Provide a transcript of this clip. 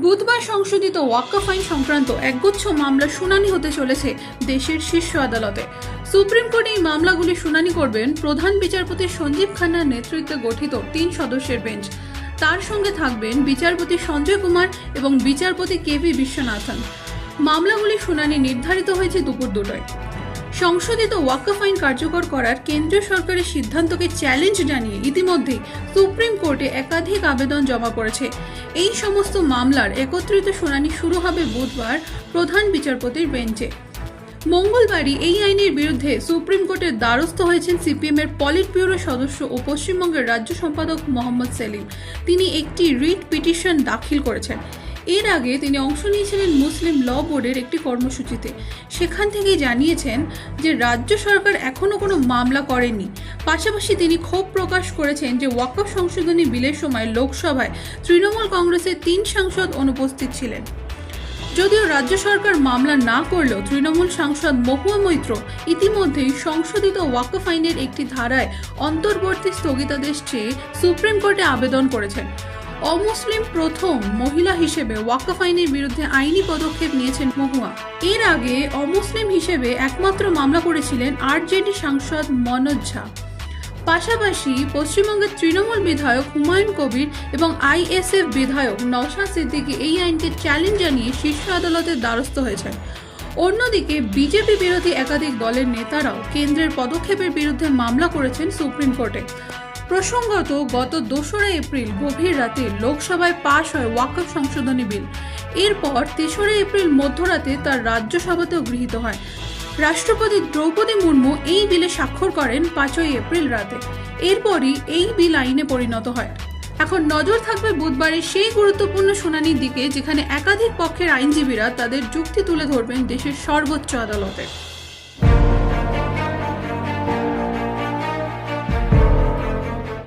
বুধবার সংশোধিত ওয়াক্কাফ আইন সংক্রান্ত একগুচ্ছ মামলার শুনানি হতে চলেছে দেশের শীর্ষ আদালতে। সুপ্রিম কোর্টে এই মামলাগুলি শুনানি করবেন প্রধান বিচারপতি সঞ্জীব খান্নার নেতৃত্বে গঠিত তিন সদস্যের বেঞ্চ। তার সঙ্গে থাকবেন বিচারপতি সঞ্জয় কুমার এবং বিচারপতি কে ভি বিশ্বনাথন। মামলাগুলি শুনানি নির্ধারিত হয়েছে দুপুর দুটোয়। সংশোধিত ওয়াকফ আইন কার্যকর করার কেন্দ্রীয় সরকারের সিদ্ধান্তকে চ্যালেঞ্জ জানিয়ে ইতিমধ্যেই সুপ্রিম কোর্টে একাধিক আবেদন জমা পড়েছে। এই সমস্ত মামলার একত্রিত শুনানি শুরু হবে বুধবার প্রধান বিচারপতির বেঞ্চে। মঙ্গলবারই এই আইনের বিরুদ্ধে সুপ্রিম কোর্টের দ্বারস্থ হয়েছেন সিপিএম এর পলিট ব্যুরো সদস্য ও পশ্চিমবঙ্গের রাজ্য সম্পাদক মোহাম্মদ সেলিম। তিনি একটি রিট পিটিশন দাখিল করেছেন। এর আগে তিনি অংশ নিয়েছিলেন মুসলিম ল বোর্ডের একটি কর্মসূচিতে। সেখান থেকেই জানিয়েছেন যে রাজ্য সরকার এখনও কোনো মামলা করেনি। পাশাপাশি তিনি ক্ষোভ প্রকাশ করেছেন যে ওয়াকফ সংশোধনী বিলের সময় লোকসভায় তৃণমূল কংগ্রেসের তিন সাংসদ অনুপস্থিত ছিলেন। যদিও রাজ্য সরকার মামলা না করলেও তৃণমূল সাংসদ মহুয়া মৈত্র ইতিমধ্যেই সংশোধিত ওয়াকফ আইনের একটি ধারায় অন্তর্বর্তী স্থগিতাদেশ চেয়ে সুপ্রিম কোর্টে আবেদন করেছেন। অমুসলিম প্রথম মহিলা হিসেবে ওয়াকফ আইনের বিরুদ্ধে আইনি পদক্ষেপ নিয়েছেন মহুয়া। এর আগে অমুসলিম হিসেবে একমাত্র মামলা করেছিলেন আরজেডি সাংসদ মনোজ ঝা। পাশাপাশি পশ্চিমবঙ্গের তৃণমূল বিধায়ক হুমায়ুন কবির এবং আইএসএফ বিধায়ক নওশাদ সিদ্দিকী এই আইনকে চ্যালেঞ্জ জানিয়ে শীর্ষ আদালতের দ্বারস্থ হয়েছেন। অন্যদিকে বিজেপি বিরোধী একাধিক দলের নেতারাও কেন্দ্রের পদক্ষেপের বিরুদ্ধে মামলা করেছেন সুপ্রিম কোর্টে। প্রসঙ্গত, গত দোসরা এপ্রিল গভীর রাতে লোকসভায় পাশ হয় ওয়াকফ সংশোধনী বিল। এরপর তেসরা এপ্রিল মধ্যরাতে তার রাজ্যসভাতেও গৃহীত হয়। রাষ্ট্রপতি দ্রৌপদী মুর্মু এই বিলে স্বাক্ষর করেন পাঁচই এপ্রিল রাতে। এরপরই এই বিল আইনে পরিণত হয়। এখন নজর থাকবে বুধবারের সেই গুরুত্বপূর্ণ শুনানির দিকে, যেখানে একাধিক পক্ষের আইনজীবীরা তাদের যুক্তি তুলে ধরবেন দেশের সর্বোচ্চ আদালতে।